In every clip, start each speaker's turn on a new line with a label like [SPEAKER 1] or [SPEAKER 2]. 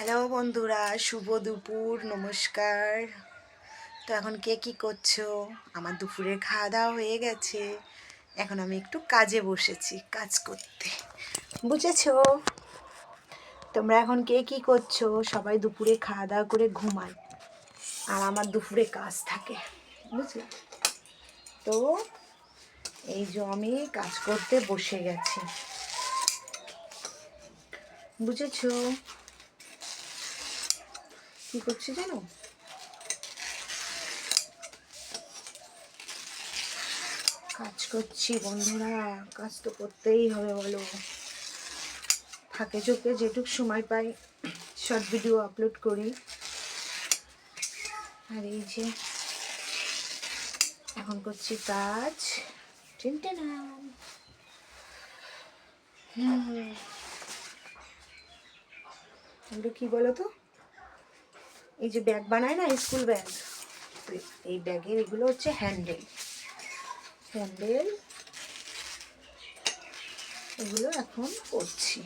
[SPEAKER 1] Hello বন্ধুরা, শুভ দুপুর, নমস্কার। তো এখন কে কি করছ? আমার দুপুরের খাওয়া দাওয়া হয়ে গেছে। এখন আমি একটু কাজে বসেছি, কাজ করতে। বুঝেছ? তোমরা এখন কে কি করছ? সবাই দুপুরে খাওয়া দাওয়া করে ঘুমায়। আর আমার দুপুরে কাজ থাকে, বুঝলে? তো এই যে আমি কাজ করতে বসে গেছি। বুঝেছ? কি করছি জানো? কাজ করছি বন্ধুরা, কাজ তো করতেই হবে বলো। ফাঁকে চোখে যেটুক সময় পাই শর্ট ভিডিও আপলোড করি। আর এই যে, এখন করছি কাজ। টিনটে না এগুলো কি বলো তো? এই যে ব্যাগ বানায় না, স্কুল ব্যাগ। এই ব্যাগের এগুলো হচ্ছে হ্যান্ডেল। হ্যান্ডেল এগুলো এখন করছি।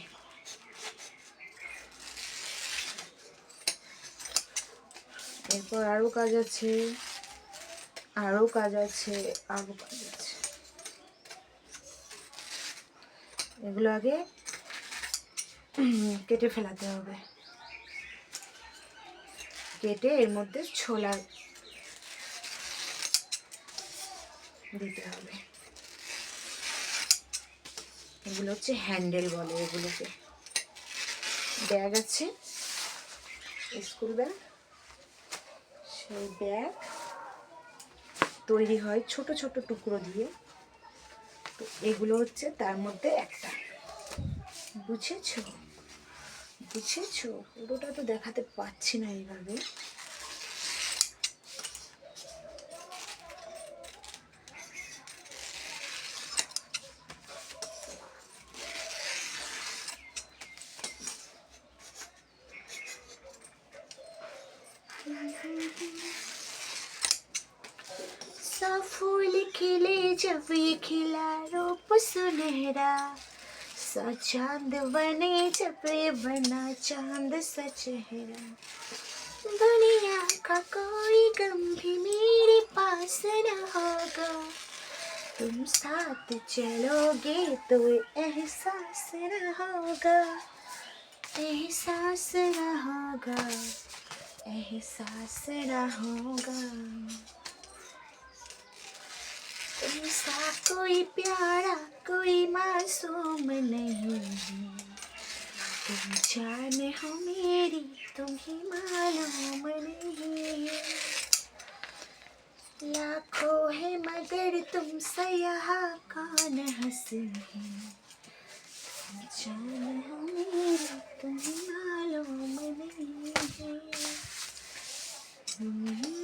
[SPEAKER 1] এরপর আরও কাজ আছে আরও কাজ আছে আরও কাজ আছে। এগুলো আগে কেটে ফেলাতে হবে। কেটে এর মধ্যে ছোলা দিতে হবে। এগুলো হচ্ছে হ্যান্ডেল বলে এগুলোকে। ব্যাগ আছে, স্কুল ব্যাগ। সেই ব্যাগ তৈরি হয় ছোট ছোট টুকরো দিয়ে। তো এগুলো হচ্ছে তার মধ্যে একটা। বুঝেছ? বুঝেছো পুরোটা তো দেখাতে পাচ্ছি না এইভাবে सा फूल खिले जब ये खिला रूप सुनहरा सा चाँद बने ये बना, चाँद सा चेहरा। दुनिया का कोई गम भी मेरे पास न होगा। तुम साथ चलोगे तो एहसास न होगा। एहसास न होगा, एहसास न होगा। ऐसा कोई प्यारा, कोई मासूम नहीं है। तुम जान हो मेरी, तुम्हें मालूम नहीं लाखों है मगर तुम सयाह कान हंस है? तुम जान हो मेरी, तुम्हें मालूम नहीं है।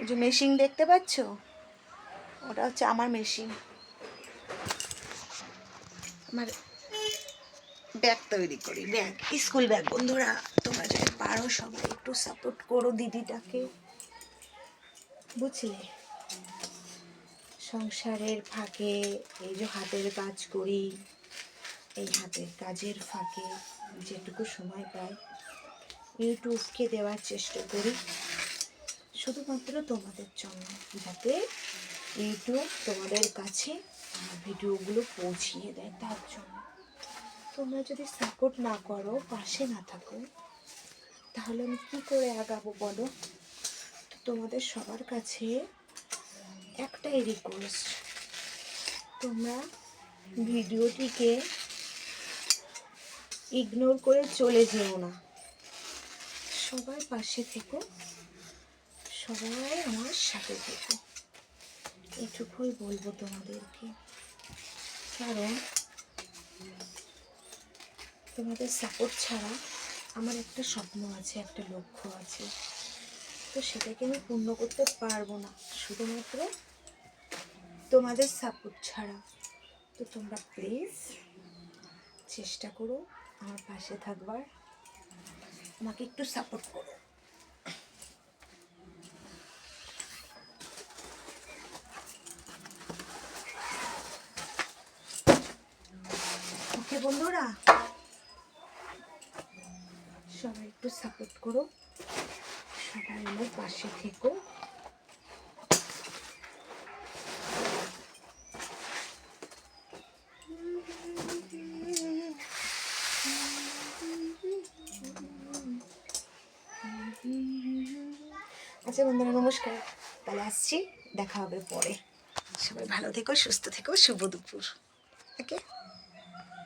[SPEAKER 1] এই যে মেশিন দেখতে পাচ্ছ? ওটা হচ্ছে আমার মেশিন আমার ব্যাগ তৈরি করি ব্যাগ স্কুল ব্যাগ বন্ধুরা, তোমরা যদি পারো সবাই একটু সাপোর্ট করো দিদিটাকে। বুঝলে? সংসারের ফাঁকে, এই যে হাতের কাজ করি, এই হাতের কাজের ফাঁকে যেটুকু সময় পাই ইউটিউবকে দেওয়ার চেষ্টা করি। শুধুমাত্র তোমাদের জন্য, যাতে ইউটিউব তোমাদের কাছে ভিডিওগুলো পৌঁছিয়ে দেয় তার জন্য। তোমরা যদি সাপোর্ট না করো, পাশে না থাকো, তাহলে আমি কী করে আগাবো বলো? তো তোমাদের সবার কাছে একটাই রিকোয়েস্ট তোমরা ভিডিওটিকে ইগনোর করে চলে যেও না। সবাই পাশে থেকো। সবাই আমার সাথে থেকো। এটুকুই বলব তোমাদেরকে। কারণ তোমাদের সাপোর্ট ছাড়া আমার একটা স্বপ্ন আছে, একটা লক্ষ্য আছে। তো সেটাকে আমি পূর্ণ করতে পারব না। শুধুমাত্র তোমাদের সাপোর্ট ছাড়া। তো তোমরা প্লিজ চেষ্টা করো আমার পাশে থাকবার। আমাকে একটু সাপোর্ট করো। বন্ধুরা। সবাই একটু সাপোর্ট করো। সবাই আমার পাশে থেকো। আচ্ছা বন্ধুরা, নমস্কার। তাহলে আসছি, দেখা হবে পরে। সবাই ভালো থেকো, সুস্থ থেকো, শুভ দুপুর। ওকে?